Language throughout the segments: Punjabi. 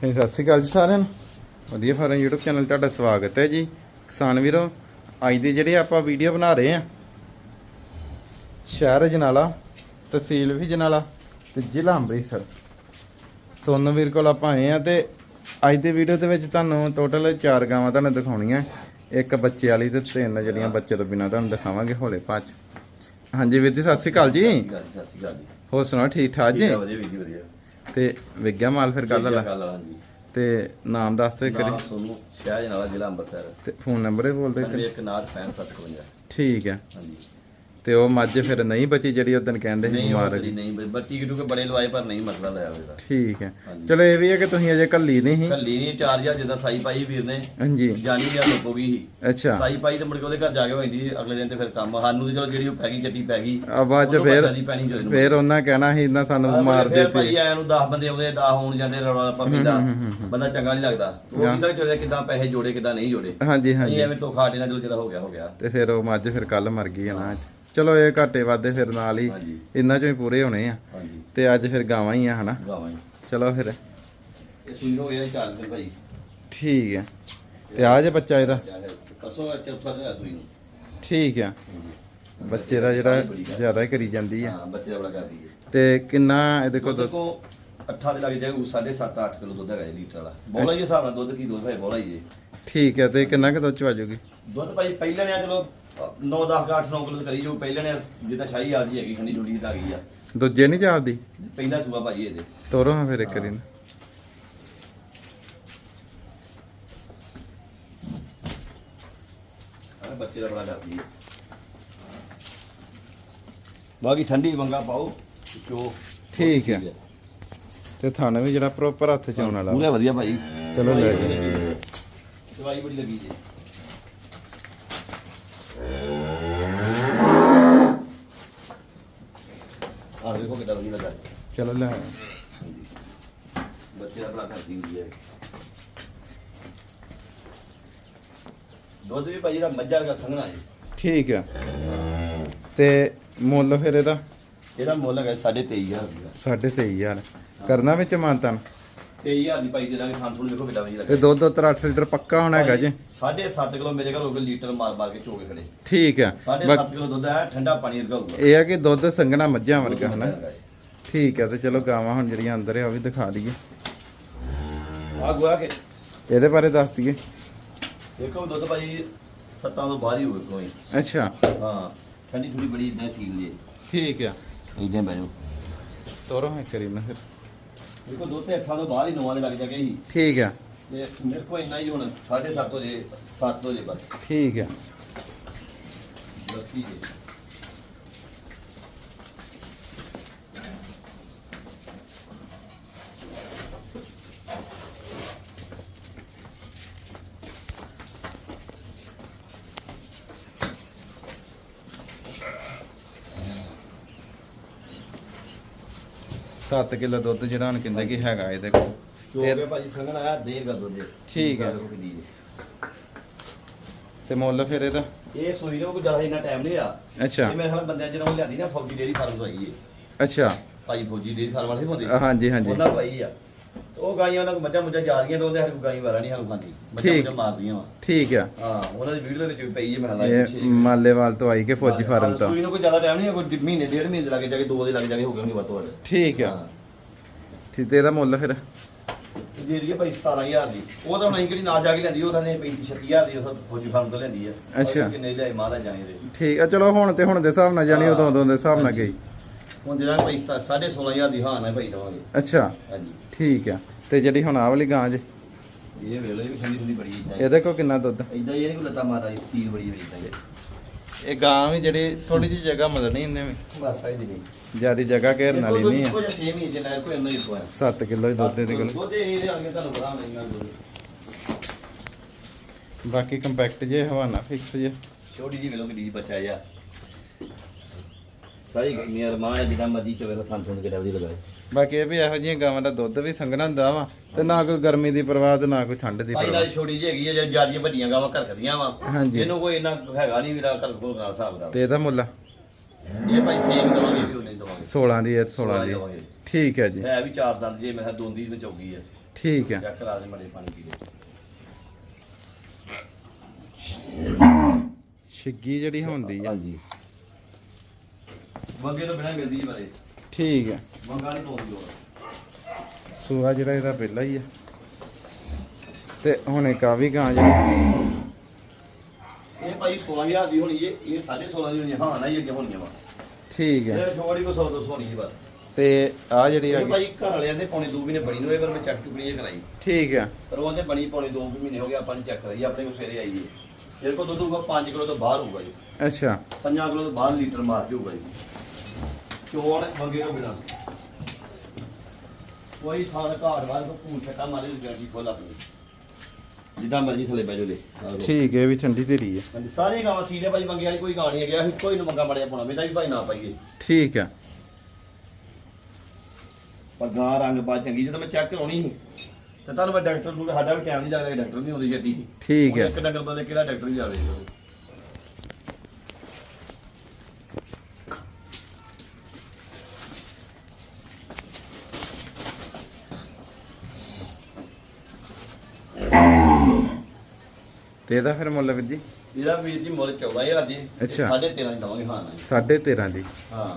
ਸਤਿ ਸ਼੍ਰੀ ਅਕਾਲ ਜੀ ਸਾਰਿਆਂ ਨੂੰ। ਵਧੀਆ ਫਾਰਮ YouTube ਚੈਨਲ ਤੁਹਾਡਾ ਸਵਾਗਤ ਹੈ ਜੀ। ਕਿਸਾਨ ਵੀਰੋ ਅੱਜ ਦੀ ਜਿਹੜੀ ਆਪਾਂ ਵੀਡੀਓ ਬਣਾ ਰਹੇ ਆ ਸ਼ਹਿਰ ਜਨਾਲਾ ਤਹਿਸੀਲ ਵੀ ਜਨਾਲਾ ਤੇ ਜ਼ਿਲ੍ਹਾ ਅੰਮ੍ਰਿਤਸਰ। ਸੋਨੂ ਵੀਰ ਕੋਲ ਆਪਾਂ ਆਏ ਆ ਤੇ ਅੱਜ ਦੀ ਵੀਡੀਓ ਦੇ ਵਿੱਚ ਤੁਹਾਨੂੰ ਟੋਟਲ 4 ਗਾਵਾਂ ਤੁਹਾਨੂੰ ਦਿਖਾਉਣੀਆਂ। ਇੱਕ ਬੱਚੇ ਵਾਲੀ ਤੇ ਤਿੰਨ ਜਿਹੜੀਆਂ ਬੱਚੇ ਤੋਂ ਬਿਨਾਂ ਤੁਹਾਨੂੰ ਦਿਖਾਵਾਂਗੇ ਹੌਲੇ ਪਾਚ ਹਾਂਜੀ ਵੀਰ ਜੀ ਸਤਿ ਸ਼੍ਰੀ ਅਕਾਲ ਜੀ। ਸਤਿ ਸ਼੍ਰੀ ਅਕਾਲ ਜੀ ਹੋਰ ਸੁਣਾਓ ਠੀਕ ਠਾਕ ਜੀ? ਵਧੀਆ ਵਧੀਆ। ਤੇ ਵਿਗਿਆ ਮਾਲ ਫਿਰ ਗੱਲ ਲਾ ਗੱਲ ਵਾਲਾ ਤੇ ਨਾਮ ਦੱਸ ਤੇ ਕਰੀ ਨਾਮ ਸੋਨੂੰ ਸ਼ਹਿਰ ਜਨਾਲਾ ਜ਼ਿਲ੍ਹਾ ਅੰਮ੍ਰਿਤਸਰ। ਤੇ ਫੋਨ ਨੰਬਰ ਹੀ ਬੋਲ ਦੇ ਨੰਬਰ ਇੱਕ ਨਾਥ 6555 ਠੀਕ ਹੈ। ਹਾਂਜੀ। ਤੇ ਉਹ ਮੱਝ ਫਿਰ ਨਹੀਂ ਬਚੀ ਜਿਹੜੀ ਉਦੋਂ ਕਹਿੰਦੇ ਸੀ ਨਹੀਂ ਉਹ ਜਿਹੜੀ ਨਹੀਂ ਬੱਟੀ ਕਿਟੂ ਕੇ ਬੜੇ ਲਵਾਏ ਪਰ ਨਹੀਂ ਮਸਲਾ ਲਿਆ ਉਹਦਾ ਠੀਕ ਹੈ। ਚਲੋ ਇਹ ਵੀ ਹੈ ਕਿ ਤੁਸੀਂ ਅਜੇ ਕੱਲੀ ਨਹੀਂ ਸੀ। ਕੱਲੀ ਨਹੀਂ 4000 ਜਿੱਦਾਂ ਸਾਈ ਪਾਈ ਵੀਰ ਨੇ। ਹਾਂਜੀ। ਜਾਨੀ ਜਾਂ ਲੋਕੋ ਗਈ ਸੀ। ਅੱਛਾ। ਸਾਈ ਪਾਈ ਤੇ ਮੁੜ ਕੇ ਉਹਦੇ ਘਰ ਜਾ ਕੇ ਹੋਈਂਦੀ ਅਗਲੇ ਦਿਨ ਤੇ ਫਿਰ ਕੰਮ। ਸਾਨੂੰ ਤੇ ਚਲੋ ਜਿਹੜੀ ਉਹ ਪੈ ਗਈ ਚੱਟੀ ਪੈ ਗਈ ਆ ਬਾਅਦ ਚ ਉਦੋਂ ਫਿਰ ਪਤਾ ਨਹੀਂ ਪੈਣੀ ਜਦੋਂ ਫਿਰ ਉਹਨਾਂ ਕਹਿਣਾ ਸੀ ਇਹਨਾਂ ਸਾਨੂੰ ਮਾਰ ਫਿਰ ਦਿੱਤੀ ਭਾਈ ਆਇਆ ਨੂੰ 10 ਬੰਦੇ ਆਉਂਦੇ 10 ਹੋਣ ਜਾਂਦੇ ਰੌਲਾ ਰੱਪਾ ਪੈਂਦਾ। ਬੰਦਾ ਚੰਗਾ ਨਹੀਂ ਲੱਗਦਾ। ਉਹ। ਕਿਦਾਂ ਚਲੇ ਕਿਦਾਂ ਪੈਸੇ ਜੋੜੇ ਕਿਦਾਂ ਨਹੀਂ ਜੋੜੇ। ਹਾਂਜੀ ਹਾਂਜੀ। ਐਵੇਂ ਧੋਖਾ ਦੇਣਾ ਚਲੋ ਜਿਹੜਾ ਹੋ ਗਿਆ ਹੋ ਗਿਆ। ਤੇ ਫਿਰ ਉਹ ਮੱਝ ਫਿਰ ਕੱਲ ਮਰ ਗਈ ਹੈ ਨਾ। ਚਲੋ ਇਹ ਘਾਟੇ ਵਾਦੇ ਫਿਰ ਨਾਲ ਹੀ ਹਾਂਜੀ। ਇੰਨਾ ਚੋਂ ਹੀ ਪੂਰੇ ਹੋਣੇ ਆ। ਹਾਂਜੀ। ਤੇ ਅੱਜ ਫਿਰ ਗਾਵਾਂ ਹੀ ਆ ਹਨਾ? ਗਾਵਾਂ। ਚਲੋ ਫਿਰ। ਇਹ ਸੂਈ ਹੋ ਗਿਆ ਚਾਰ ਦਿਨ ਭਾਈ। ਠੀਕ ਹੈ ਤੇ ਆ ਜੇ ਬੱਚਾ ਇਹਦਾ? ਚਾਹੇ ਪਰਸੋਂ ਚੌਥਾ ਦਿਨ ਆ ਸੂਈ ਨੂੰ। ਠੀਕ ਹੈ ਬੱਚੇ ਦਾ ਜਿਹੜਾ ਜ਼ਿਆਦਾ ਹੀ ਕਰੀ ਜਾਂਦੀ ਆ। ਹਾਂ ਬੱਚੇ ਦਾ ਬੜਾ ਕਰਦੀ ਹੈ ਤੇ ਕਿੰਨਾ ਇਹਦੇ ਕੋਲ ਦੁੱਧ? ਦੁੱਧ ਕੋ ਅੱਠਾ ਦੇ ਲੱਗ ਜਾਏ ਉਹ 7.5 8 ਕਿਲੋ ਦੁੱਧ ਹੈਗਾ ਜੀ ਲੀਟਰ ਵਾਲਾ। ਬੋਲਾ ਜੀ ਹਿਸਾਬ ਨਾਲ ਦੁੱਧ ਕੀ ਦੁੱਧ ਹੈ ਬੋਲਾ ਠੀਕ ਹੈ ਤੇ ਕਿੰਨਾ ਕੁ ਦੁੱਧ ਚ ਵਾਜੂਗੀ? ਦੁੱਧ ਭਾਈ ਪਹਿਲੇ ਨੇ ਚਲੋ 9 10 8 9 ਕਿਲੋ ਕਰੀ ਜੋ ਪਹਿਲੇ ਨੇ ਜਿੱਦਾਂ ਸ਼ਾਹੀ ਆਦੀ ਹੈਗੀ ਖੰਡੀ ਡੁੱਡੀ ਦਾ ਗਈ ਆ ਦੂਜੇ ਨਹੀਂ ਜਾਪਦੀ ਪਹਿਲਾ ਸੂਆ ਭਾਜੀ ਇਹਦੇ ਤੋਰੋ ਹਾਂ ਫਿਰ ਇੱਕ ਵਾਰੀ ਨਾ। ਆਹ ਬੱਚੇ ਦਾ ਬੜਾ ਕਰਦੀ ਹੈ ਬਾਕੀ ਠੰਡੀ ਵੰਗਾ ਪਾਓ ਚੋ ਠੀਕ ਹੈ। ਤੇ ਥਾਣੇ ਵੀ ਜਿਹੜਾ ਪ੍ਰੋਪਰ ਹੱਥ ਚ ਆਉਣ ਵਾਲਾ। ਪੂਰਾ ਵਧੀਆ ਭਾਈ ਚਲੋ ਲੈ ਜਾਓ। ਦਵਾਈ ਬੜੀ ਲੱਗੀ ਜੀ ਆਹ ਦੇਖੋ ਕਿੱਦਾਂ ਵਧੀਆ ਲੱਗਾ। ਚਲੋ ਲੈ। ਹਾਂਜੀ। ਬੱਚੇ ਦਾ ਬੜਾ ਕਰਦੀ ਹੁੰਦੀ ਹੈ। ਦੁੱਧ ਵੀ ਭਾਜੀ ਦਾ ਮੱਝਾਂ ਦਾ ਸੰਘਣਾ ਹੈ ਠੀਕ ਹੈ ਤੇ ਮੁੱਲ ਫਿਰ ਇਹਦਾ? ਇਹਦਾ ਮੁੱਲ ਹੈਗਾ 23000 ਰੁਪਇਆ। 23000 ਕਰਨਾ ਵਿੱਚ ਮਾਨਤਨ? 23000 ਦੀ ਭਾਈ ਦੇ ਦਾਂਗੇ ਖਾਣ ਤੁਹਾਨੂੰ ਦੇਖੋ ਕਿੱਦਾਂ ਵਧੀਆ ਤੇ ਲੱਗਾ ਦੁੱਧ ਉੱਤਰ 8 ਲੀਟਰ ਪੱਕਾ ਹੋਣਾ ਹੈਗਾ ਜੀ। 7.5 ਕਿਲੋ ਮੇਰੇ ਘਰ ਹੋ ਗਏ ਲੀਟਰ ਮਾਰ ਮਾਰ ਕੇ ਚੋਗੇ ਖੜੇ। ਠੀਕ ਹੈ 7.5 ਬਾਕੀ ਕਿਲੋ ਦੁੱਧ ਹੈ ਠੰਡਾ ਪਾਣੀ ਵਰਗਾ ਹੋਊਗਾ। ਇਹ ਆ ਕਿ ਦੁੱਧ ਸੰਘਣਾ ਮੱਝਾਂ ਵਰਗਾ ਹਨਾ। ਠੀਕ ਹੈ ਤੇ ਚਲੋ ਗਾਵਾਂ ਹੁਣ ਜਿਹੜੀਆਂ ਅੰਦਰ ਆ ਉਹ ਵੀ ਦਿਖਾ ਦਈਏ। ਆਹ ਗੋਆ ਕੇ। ਇਹਦੇ ਬਾਰੇ ਦੱਸ ਦਈਏ। ਦੇਖੋ ਦੁੱਧ ਭਾਈ ਸੱਤਾਂ ਤੋਂ ਬਾਹਰ ਹੀ ਹੋਵੇ ਕੋਈ ਅੱਛਾ। ਹਾਂ ਠੰਡੀ ਥੋੜੀ ਬੜੀ ਇਦਾਂ ਸੀਲ ਲਈ ਠੀਕ ਹੈ ਇਦਾਂ ਬੈਜੋ ਤੋਰੋ ਹਾਂ ਕਰੀ ਫਿਰ। ਦੇਖੋ ਦੁੱਧ ਤੇ ਅੱਠਾਂ ਤੋਂ ਬਾਹਰ ਹੀ ਨੌਵਾਂ ਦੇ ਲੱਗ ਜਾਗੇ ਹੀ ਠੀਕ ਹੈ ਤੇ ਮੇਰੇ ਕੋਲ ਇੰਨਾ ਹੀ ਹੁਣ 7:30 ਵਜੇ 7 ਵਜੇ ਬਸ। ਠੀਕ ਹੈ ਲੱਸੀ ਜੀ ਸੱਤ ਕਿਲੋ ਦੁੱਧ ਜਿਹੜਾ ਹੁਣ ਕਹਿੰਦੇ ਕਿ ਹੈਗਾ ਇਹਦੇ ਕੋਲ। ਤੇ- ਕੇ ਭਾਜੀ ਸੰਗਣ ਆਇਆ ਦੇਰ ਕਰ ਦੋ ਜੀ ਠੀਕ ਹੈ। ਤੇ ਮੁੱਲ ਫਿਰ ਇਹਦਾ? ਇਹ ਸੂਈ ਨੂੰ ਕੋਈ ਜ਼ਿਆਦਾ ਇੰਨਾ ਟਾਈਮ ਨਹੀਂ ਆ ਅੱਛਾ। ਇਹ ਮੇਰੇ ਨਾਲ ਬੰਦਿਆਂ ਜਦੋਂ ਲਿਆਦੀ ਨਾ ਫੌਜੀ ਡੇਰੀ ਫਾਰਮ ਤੋਂ ਆਈ ਹੈ ਅੱਛਾ। ਭਾਈ ਫੌਜੀ ਡੇਰੀ ਫਾਰਮ ਵਾਲੇ ਹੁੰਦੇ। ਹਾਂਜੀ ਹਾਂਜੀ। ਉਹਨਾਂ ਭਾਈ ਆ। ਤੇ ਉਹ ਗਾਈਆਂ ਉਹਨਾਂ ਕੋ ਮੱਝਾਂ ਮੁੱਝਾਂ ਜਾਦੀਆਂ ਤੇ ਉਹਦੇ ਕੋਲ ਗਾਈ ਵਾਰਾ ਨਹੀਂ ਸਾਨੂੰ ਖਾਂਦੀ। ਮੱਝਾਂ ਠੀਕ। ਮੁੱਝਾਂ ਮਾਰਦੀਆਂ ਵਾ। ਠੀਕ ਆ। ਹਾਂ ਉਹਨਾਂ ਦੀ ਵੀਡੀਓ ਦੇ ਵਿੱਚ ਵੀ ਪਈ ਹੈ ਮੈਂ ਇਹ ਮਾਲੇਵਾਲ ਤੋਂ ਆਈ ਕਿ ਫੌਜੀ ਫਾਰਮ ਤੋਂ? ਸੂਈ ਨੂੰ ਕੋਈ ਜ਼ਿਆਦਾ ਟਾਈਮ ਨਹੀਂ ਹੈ ਕੋਈ ਮਹੀਨੇ ਡੇਢ ਮਹੀਨੇ ਦੇ ਲੱਗੇ ਜਾ ਕੇ ਦੋ ਦੇ ਲੱਗ ਜਾ ਕੇ ਹੋ ਗਏ ਨਹੀਂ ਵੱਧ ਤੋਂ ਵੱਧ। ਠੀਕ ਆ। ਹਾਂ। ਠੀਕ ਤੇ ਇਹਦਾ ਮੁੱਲ ਫਿਰ? ਦੇ ਦਈਏ ਭਾਈ 17000 ਦੀ। ਉਹ ਤਾਂ ਹੁਣ ਅਸੀਂ ਕਿਹੜੀ ਨਾਲ ਜਾ ਕੇ ਲੈਂਦੀ ਉਹ ਤਾਂ ਨੇ 35 36000 ਦੀ ਉਹ ਫੌਜੀ ਫਾਰਮ ਤੋਂ ਲੈਂਦੀ ਆ। ਅੱਛਾ। ਕਿੰਨੇ ਲਿਆਏ ਮਹਾਰਾਜ ਜਾਣੇ ਦੇ ਠੀਕ ਆ ਚਲੋ ਹੁਣ ਤੇ ਹੁਣ ਦੇ ਹਿਸਾਬ ਨਾਲ ਜਾਣੀ ਉਦੋਂ ਉਦੋਂ ਦੇ ਹਿਸਾਬ ਨਾਲ ਗਈ। ਹੁਣ ਦੇ ਦਾਂਗੇ ਭਾਈ 16500 ਦੀ ਹਾਂ ਨਾ ਭਾਈ ਦਵਾਂਗੇ। ਅੱਛਾ। ਹਾਂਜੀ। ਠੀਕ ਆ। ਤੇ ਜਿਹੜੀ ਹੁਣ ਆਹ ਵਾਲੀ ਗਾਂ ਜੇ? ਇਹ ਵੇਲੇ ਵੀ ਠੰਡੀ ਠੰਡੀ ਬੜੀ ਇਦਾਂ ਇਹਦੇ ਕੋ ਕਿੰਨਾ ਦੁੱਧ? ਇਦਾਂ ਹੀ ਇਹ ਨਹੀਂ ਕੋਈ ਲੱਤਾ ਮਾਰਾ ਸੀਲ ਬੜੀ ਬੜੀ ਇਦਾਂ ਇਹ ਗਾਂ ਵੀ ਜਿਹੜੀ ਥੋੜੀ ਜਿਹੀ ਜਗ੍ਹਾ ਮਦਨੀ ਇਹਨੇ ਵੀ। ਬਸ ਆਈ ਦੀ ਨਹੀਂ ਜਿਆਦੀ ਜਗ੍ਹਾ ਘੇਰਨ ਵਾਲੀ ਨਹੀਂ ਆ। ਕੋਈ ਸੇਮ ਹੀ ਜਿੰਨਾ ਕੋਈ ਇੰਨਾ ਹੀ ਕੋਈ 7 ਕਿਲੋ ਹੀ ਦੁੱਧ ਇਹਦੇ ਕੋਲ। ਦੁੱਧ ਇਹ ਆਣਗੇ ਤੁਹਾਨੂੰ ਬੜਾ ਮਹਿੰਗਾ ਦੁੱਧ। ਬਾਕੀ ਕੰਪੈਕਟ ਜੇ ਹਵਾਨਾ ਫਿਕਸ ਜੇ ਛੋਟੀ ਜੀ ਵੇਲੋ ਕਿੱਡੀ ਜਿਹੀ ਬੱਚਾ ਜਾ ਸਾਰੀ ਮਾਂ ਹੈ ਜਿੱਦਾਂ ਚੋਵੇ ਥਾਂ ਲਗਾਏ। ਬਾਕੀ ਇਹ ਵੀ ਇਹੋ ਜਿਹੀਆਂ ਗਾਵਾਂ ਦਾ ਦੁੱਧ ਵੀ ਸੰਘਣਾ ਹੁੰਦਾ ਵਾ ਤੇ ਨਾ ਕੋਈ ਗਰਮੀ ਦੀ ਪਰਵਾਹ ਤੇ ਨਾ ਕੋਈ ਠੰਡ ਦੀ ਭਾਈ ਪਰਵਾਹ। ਨਾਲ ਛੋਟੀ ਜਿਹੀ ਹੈਗੀ ਹੈ ਜੇ ਜਿਆਦੀਆਂ ਵੱਡੀਆਂ ਗਾਵਾਂ ਘਰ ਖੜੀਆਂ ਵਾ। ਹਾਂਜੀ। ਇਹਨੂੰ ਕੋਈ ਇੰਨਾ ਹੈਗਾ ਨਹੀਂ ਵੀਰਾ ਘਰ ਕੋਲ ਨਾਲ ਹਿਸਾਬ ਦਾ। ਤੇ ਇਹਦਾ ਮੁੱਲ? ਇਹ ਭਾਈ ਸੇਮ ਦਵਾਂਗੇ ਵੀ ਉਹਨੇ ਦਵਾਂਗੇ। 16 ਦੀ ਹੈ 16 ਦੀ। ਠੀਕ ਹੈ ਜੀ। ਹੈ ਵੀ ਚਾਰ ਦੰਦ ਜੇ ਮੈਂ ਕਿਹਾ ਦੋਂਦੀ ਵਿੱਚ ਆਉਗੀ ਹੈ ਠੀਕ ਹੈ। ਚੈੱਕ ਕਰਾ ਦੇ ਮੜੇ ਪਾਣੀ ਪੀ ਲਓ ਛਿੱਗੀ ਜਿਹੜੀ ਹੁੰਦੀ ਆ। ਹਾਂਜੀ। ਮੰਗੇ ਤੋਂ ਬਿਨਾਂ ਮਿਲਦੀ ਜੀ ਮਰੇ ਠੀਕ ਹੈ। ਮੰਗਾ ਨਹੀਂ ਪਾਉਂਦੀ ਉਹ। ਸੂਆ ਜਿਹੜਾ ਇਹਦਾ ਪਹਿਲਾ ਹੀ ਆ। ਤੇ ਹੁਣ ਇੱਕ ਆ ਵੀ ਗਾਂ ਜਿਹੜੀ। ਇਹ ਭਾਈ 16000 ਦੀ ਹੋਣੀ ਹੈ ਇਹ 16.5 ਦੀ ਹੋਣੀ ਹੈ ਹਾਂ ਨਾ ਹੀ ਅੱਗੇ ਹੋਣੀਆਂ ਵਾ। ਠੀਕ ਹੈ। ਇਹ ਛੋੜੀ ਕੋ 100 200 ਹੋਣੀ ਹੈ ਬਸ। ਤੇ ਆ ਜਿਹੜੀ ਆ ਇਹ ਭਾਈ ਘਰ ਵਾਲਿਆਂ ਦੇ ਪੌਣੇ 2 ਮਹੀਨੇ ਬਣੀ ਨੂੰ ਹੋਏ ਪਰ ਮੈਂ ਚੈੱਕ ਚੁਕਣੀ ਕਰਾਈ। ਠੀਕ ਹੈ। ਪਰ ਉਹਦੇ ਬਣੀ ਪੌਣੇ 2 ਮਹੀਨੇ ਹੋ ਗਏ ਆਪਾਂ ਨੇ ਚੈੱਕ ਕਰਾਈ ਆਪਣੇ ਕੋਲ ਸਵੇਰੇ ਆਈ ਹੈ ਇਹਦੇ ਕੋਲ ਦੁੱਧ ਹੋਊਗਾ 5 ਕਿਲੋ ਤੋਂ ਬਾਹਰ ਹੋਊਗਾ ਜੀ। ਅੱਛਾ। 5 ਕਿਲੋ ਤੋਂ ਬਾਹਰ ਲੀਟਰ ਮਾਰ ਕੇ ਹੋਊਗਾ ਜੀ। ਚੋਣ ਮੰਗੇ ਤੋਂ ਬਿਨਾ। ਕੋਈ ਥਾਣ ਘਾੜ ਵਾਲ ਕੋ ਪੂਛ ਛੱਟਾ ਮਾਰੇ ਗਾਰੰਟੀ ਫੁੱਲ ਆਪਣੀ ਜਿੱਦਾਂ ਮਰਜ਼ੀ ਥੱਲੇ ਬਹਿ ਜਾਓ ਲੈ ਆਹ ਲਓ। ਠੀਕ ਹੈ ਵੀ ਠੰਡੀ ਧੀਰੀ ਹੈ। ਹਾਂਜੀ ਸਾਰੇ ਗਾਵਾਂ ਸੀਲੇ ਭਾਈ ਮੰਗੇ ਵਾਲੀ ਕੋਈ ਗਾਂ ਨਹੀਂ ਹੈਗਾ ਅਸੀਂ ਕੋਈ ਨੂੰ ਮੰਗਾ ਮੜਿਆ ਪਾਉਣਾ ਮੇਰਾ ਵੀ ਭਾਈ ਨਾ ਪਾਈਏ। ਠੀਕ ਹੈ। ਪਰ ਗਾਂ ਰੰਗ ਬਾ ਚੰਗੀ ਜਦੋਂ ਮੈਂ ਚੈੱਕ ਕਰਾਉਣੀ ਸੀ ਤੇ ਤੁਹਾਨੂੰ ਮੈਂ ਡਾਕਟਰ ਨੂੰ ਸਾਡਾ ਵੀ ਟਾਈਮ ਨਹੀਂ ਲੱਗਦਾ ਡਾਕਟਰ ਨਹੀਂ ਆਉਂਦੇ ਜੱਦੀ ਠੀਕ ਹੈ। ਇੱਕ ਡੰਗਰ ਬੰਦੇ ਕਿਹੜਾ ਡਾਕਟਰ ਨਹੀਂ ਜਾਵੇ ਤੇ ਇਹਦਾ ਫਿਰ ਮੁੱਲ ਵੀਰ ਜੀ? ਇਹਦਾ ਵੀਰ ਜੀ ਮੁੱਲ 14000 ਦੀ ਅੱਛਾ। 13.5 ਦੀ ਦਵਾਂਗੇ ਹਾਂ ਨਾ ਜੀ। 13.5 ਦੀ? ਹਾਂ।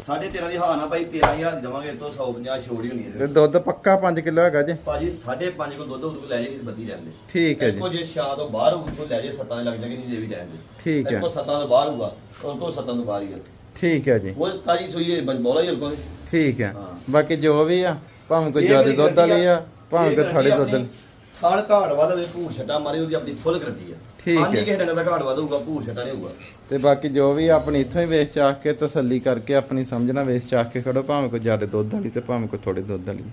13.5 ਦੀ ਹਾਂ ਨਾ ਭਾਈ 13000 ਦੀ ਦਵਾਂਗੇ ਤੋਂ 150 ਛੋੜ ਹੀ ਹੋਣੀ ਤੇ ਹੈ ਦੁੱਧ ਪੱਕਾ 5 ਕਿਲੋ ਹੈਗਾ ਜੀ? ਭਾਜੀ 5.5 ਕੋ ਦੁੱਧ ਉਹ ਲੈ ਜੇ ਬੱਦੀ ਰਹਿੰਦੇ ਠੀਕ ਹੈ ਜੀ। ਜੇ ਸ਼ਾਹ ਤੋਂ ਬਾਹਰ ਤੋਂ ਲੈ ਜੇ ਸੱਤਾਂ ਦੇ ਲੱਗ ਜਾਗੇ ਨਹੀਂ ਜੇ ਵੀ ਰਹਿੰਦੇ ਠੀਕ ਹੈ। ਇੱਕੋ ਸੱਤਾਂ ਤੋਂ ਬਾਹਰ ਹੋਊਗਾ ਉਹ ਤੋਂ ਸੱਤਾਂ ਤੋਂ ਬਾਹਰ ਹੀ ਹੈ ਠੀਕ ਹੈ ਜੀ। ਉਹ ਤਾਜੀ ਸੂਈ ਹੈ ਬੋਲਾ ਹੀ ਕੋਲ ਠੀਕ ਹੈ। ਹਾਂ। ਬਾਕੀ ਜੋ ਵੀ ਆ ਭਾਵੇਂ ਕੋਈ ਜ਼ਿਆਦਾ ਦੁੱਧ ਵਾਲੀ ਆ। ਭਾਵੇਂ ਕੋਈ ਥੋੜੇ ਦੁੱਧ ਵਾਲੀ। ਖਾਣ ਘਾੜ ਵਾਲਾ ਵੇ ਭੂਰ ਛੱਟਾ ਮਾਰੇ ਉਹਦੀ ਆਪਣੀ ਫੁੱਲ ਗਰੰਟੀ ਆ। ਠੀਕ ਹਾਂਜੀ ਹੈ। ਕਿਸੇ ਡੰਗਰ ਦਾ ਘਾੜ ਵਧੂਗਾ ਭੂਰ ਛੱਟਾ ਨਹੀਂ ਹੋਊਗਾ। ਤੇ ਬਾਕੀ ਜੋ ਵੀ ਆਪਣੀ ਇੱਥੋਂ ਹੀ ਵੇਚ ਚਾਖ ਕੇ ਤਸੱਲੀ ਕਰਕੇ ਆਪਣੀ ਸਮਝਣਾ ਵੇਚ ਚਾਖ ਕੇ ਖੜੋ ਭਾਵੇਂ ਕੋਈ ਜ਼ਿਆਦਾ ਦੁੱਧ ਵਾਲੀ ਤੇ ਭਾਵੇਂ ਕੋਈ ਥੋੜੇ ਦੁੱਧ ਵਾਲੀ।